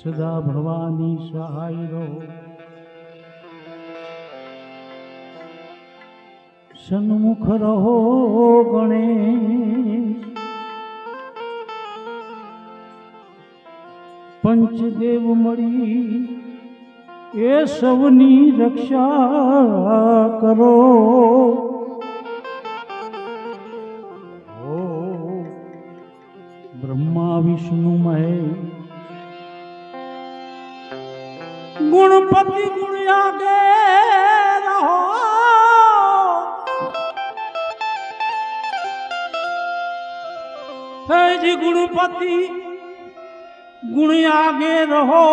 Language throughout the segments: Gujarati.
સદા ભવાની સહાય રહો સન્મુખ રહો ગણેશ. પંચદેવ મળી એ સૌની રક્ષા કરો. બ્રહ્મા, વિષ્ણુ, મહેશ ગુણપતિ ગુણ આગે રહો. હે ગુણપતિ ગુણ આગે રહો.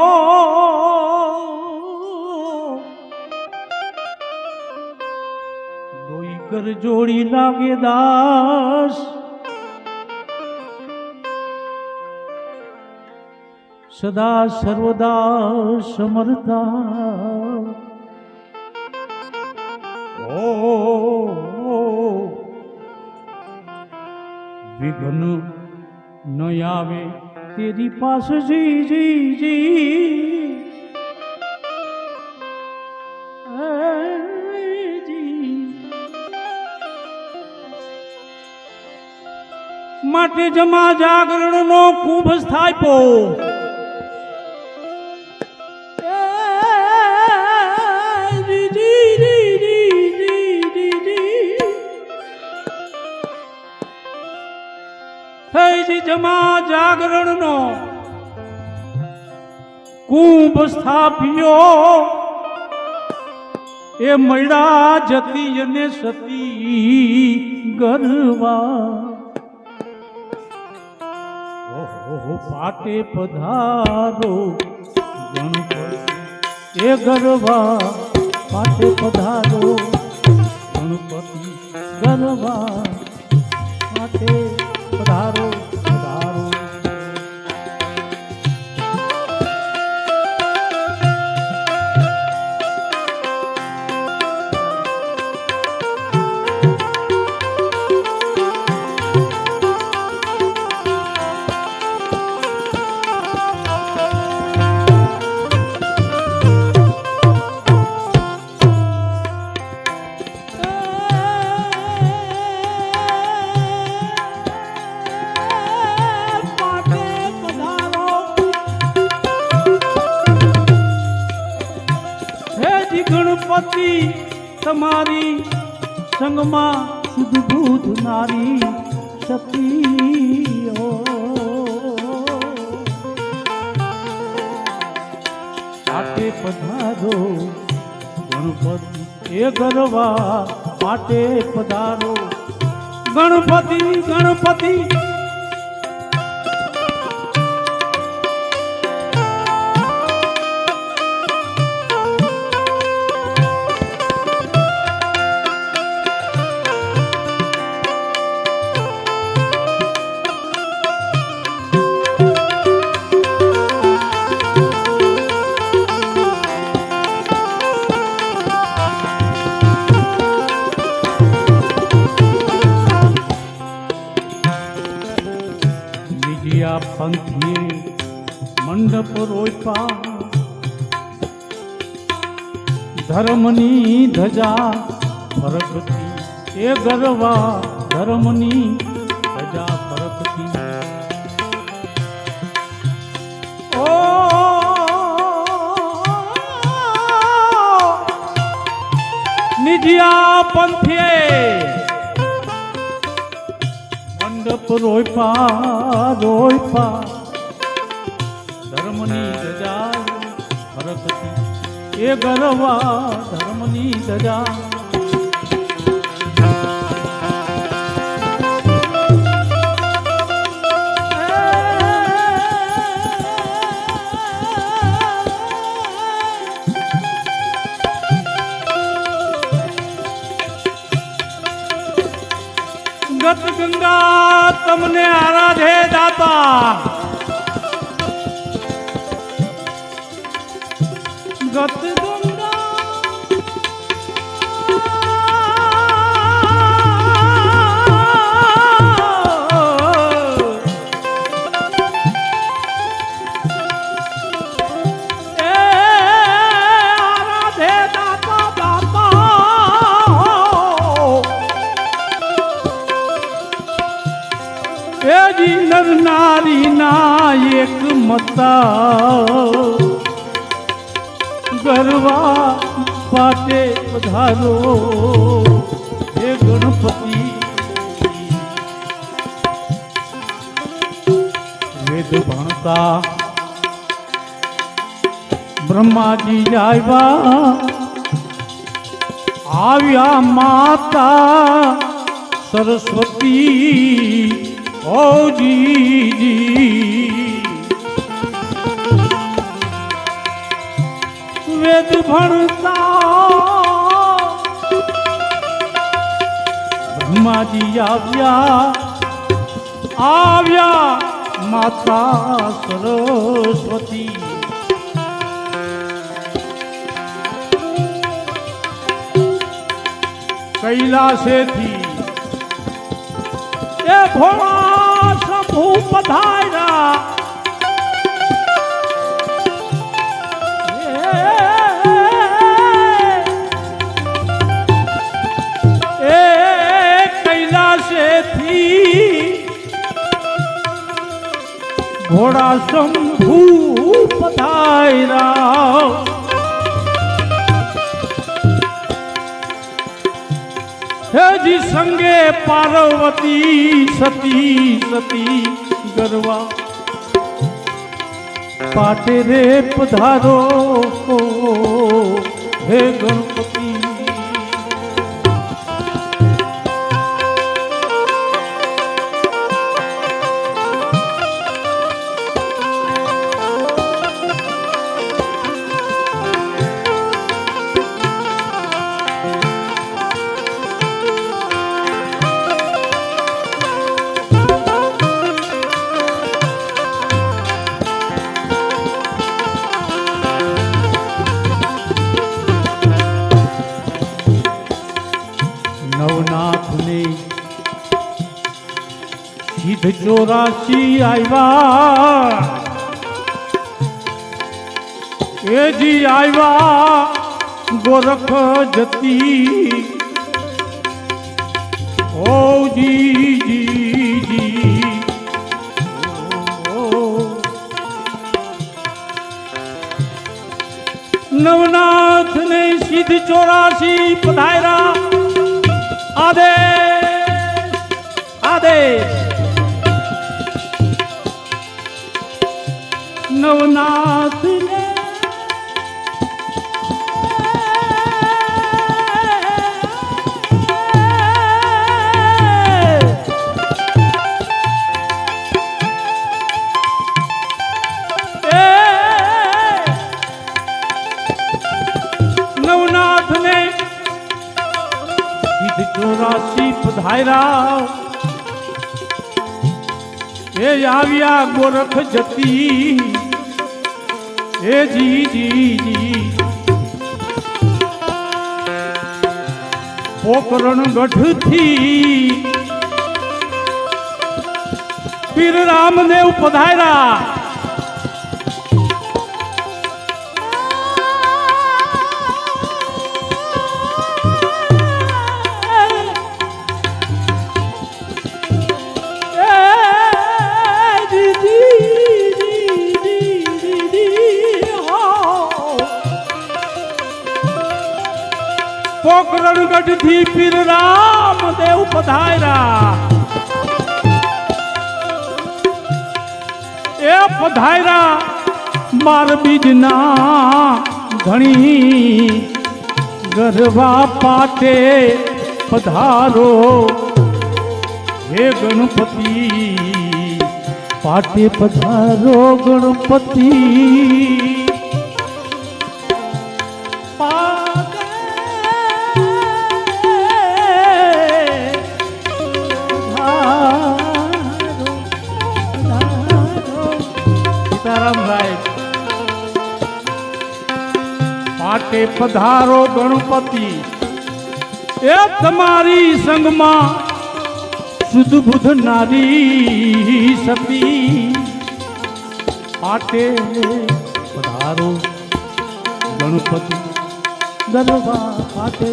દોઈ કર જોડી લાગે દાસ. સદા સર્વદા સમર્થા ઓ વિઘ્ન ન આવે તેરી પાસે જી જી જી. માટે જમા જાગરણનો ખૂબ સ્થાપ્યો થઈ જાગરણનો કુંભ સ્થાપ્યો. એ મૈડા જતી અને સતી ગરવા. પાટે પધારો ગણપતિ. એ ગરવા પાટે પધારો ગણપતિ. ગરવા પધારો પધારો સંગમાં બુદ્ધ નારી સતી માટે પધારો ગણપતિ એ ગરવા માટે પધારો. ગણપતિ ગણપતિ રોપા ધર્મની ધજા ફરકતી એ ગરવા. ધર્મની ધજા ફરકતી ઓ! નિજિયા પંથીએ મંડપ રોયપા રોયપા એ ગરવા ધર્મની ધજા વેદ ભણતા. બ્રહ્માજી આવ્યા. આવ્યા માતા. સરસ્વતી ઓજી વેદ ભણતા. બ્રહ્માજી આવ્યા. આવ્યા માતા સરસ્વતી. કૈલાસેથી એ ભોળા શંભુ પધાર્યા. ઘોડા શંભુ પધાયરા હેજી સંગે પાર્વતી સતી સતી ગરવા. પાટે રે પધારો હે ગણપતિ સિદ્ધ ચોરાસી આવ્યા. એજી આવ્યા ગોરખ જતી. ઓ જી જી જી. નવનાથ ને સિદ્ધ ચોરાસી પધાર્યા. આદેશ આદેશ. નવનાથ રે ચોરાસી પધાર્યા એ આવ્યા ગોરખ જતી એ જી જી જી. પોકરણ ગઢથી પીર રામદેવ પધાર્યા પોકરણગઢથી પીર રામ દેવ પધાર્યા. એ પધાર્યા માર બીજના ધણી ગરવા પાટે પધારો. હે ગણપતિ, પાટે પધારો ગણપતિ. સીતારામભાઈ માટે પધારો ગણપતિ. એ તમારી સંગમાં શુદ્ધ બુદ્ધ નારી સતી માટે પધારો ગણપતિ. દરવા પાટે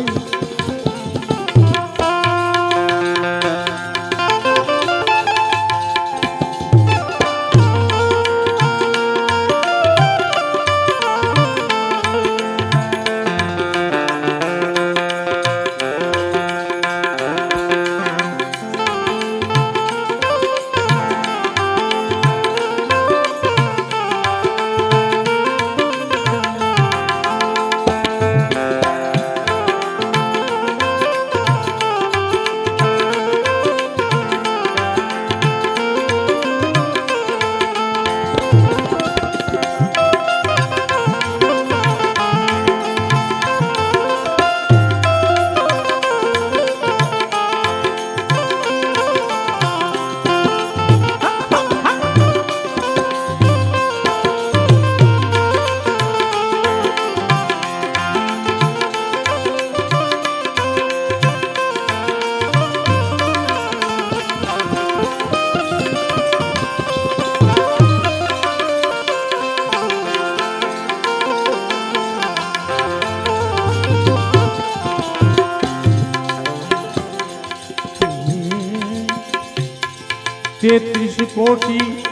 તેત્રીસ કોટી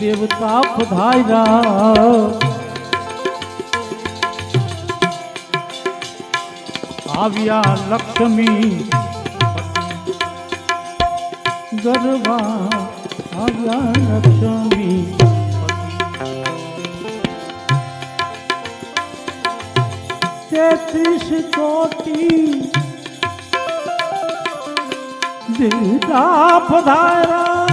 દેવતા પધાર્યા આવ્યા લક્ષ્મી ગરબા આવ્યા લક્ષ્મી તેત્રીસ કોટી દેવતા પધારા.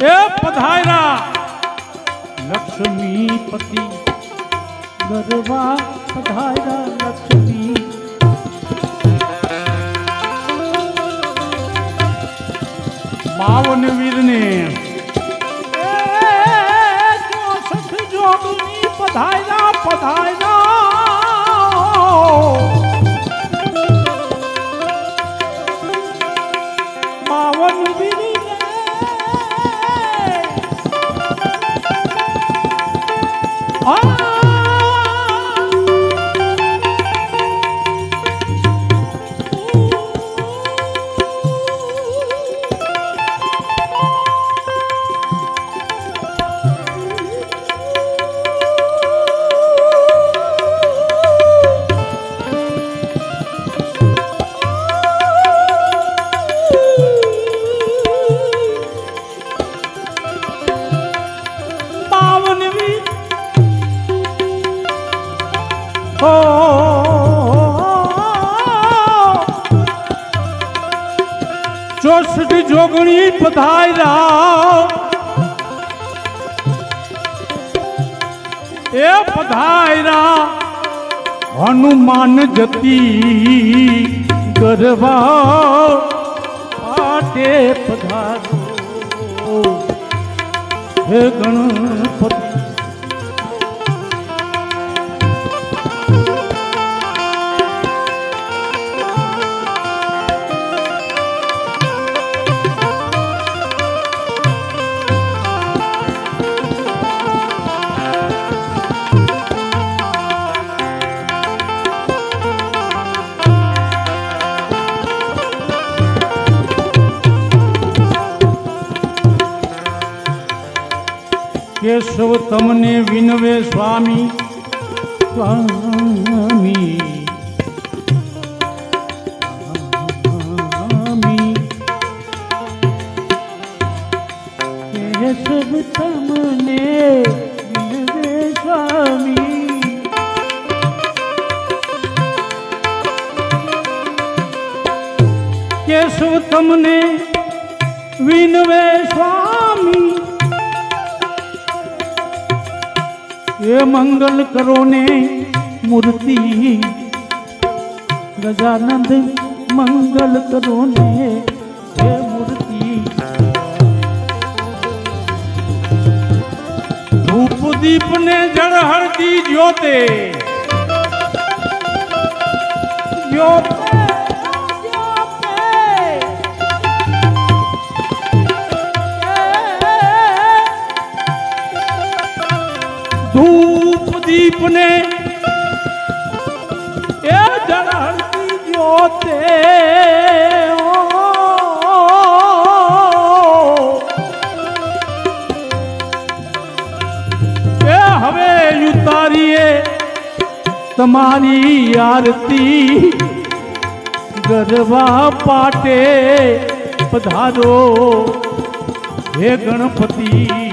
એ પધાર્યા લક્ષ્મીપતિ ગરબા પધાર્યા લક્ષ્મી. માવન વીરને જોગણી પધાર્યા એ પધાર્યા હનુમાન જતી ગરબા પાટે પધારો. હે ગણપતિ સ્વામી સ્વામી કેશવ તમને સ્વામી કેશવ તમને વિનવે સ્વામી એ મંગલ કરો ને મૂર્તિ. ગજાનંદ, મંગલ કરો ને એ મૂર્તિ. ધૂપ દીપ ને જળ હળદી જ્યોતે. જ્યોતે દીપ ને એ જળહળતી જ્યોતે હવે ઉતારીએ તમારી આરતી. ગરવા પાટે પધારો હે ગણપતિ.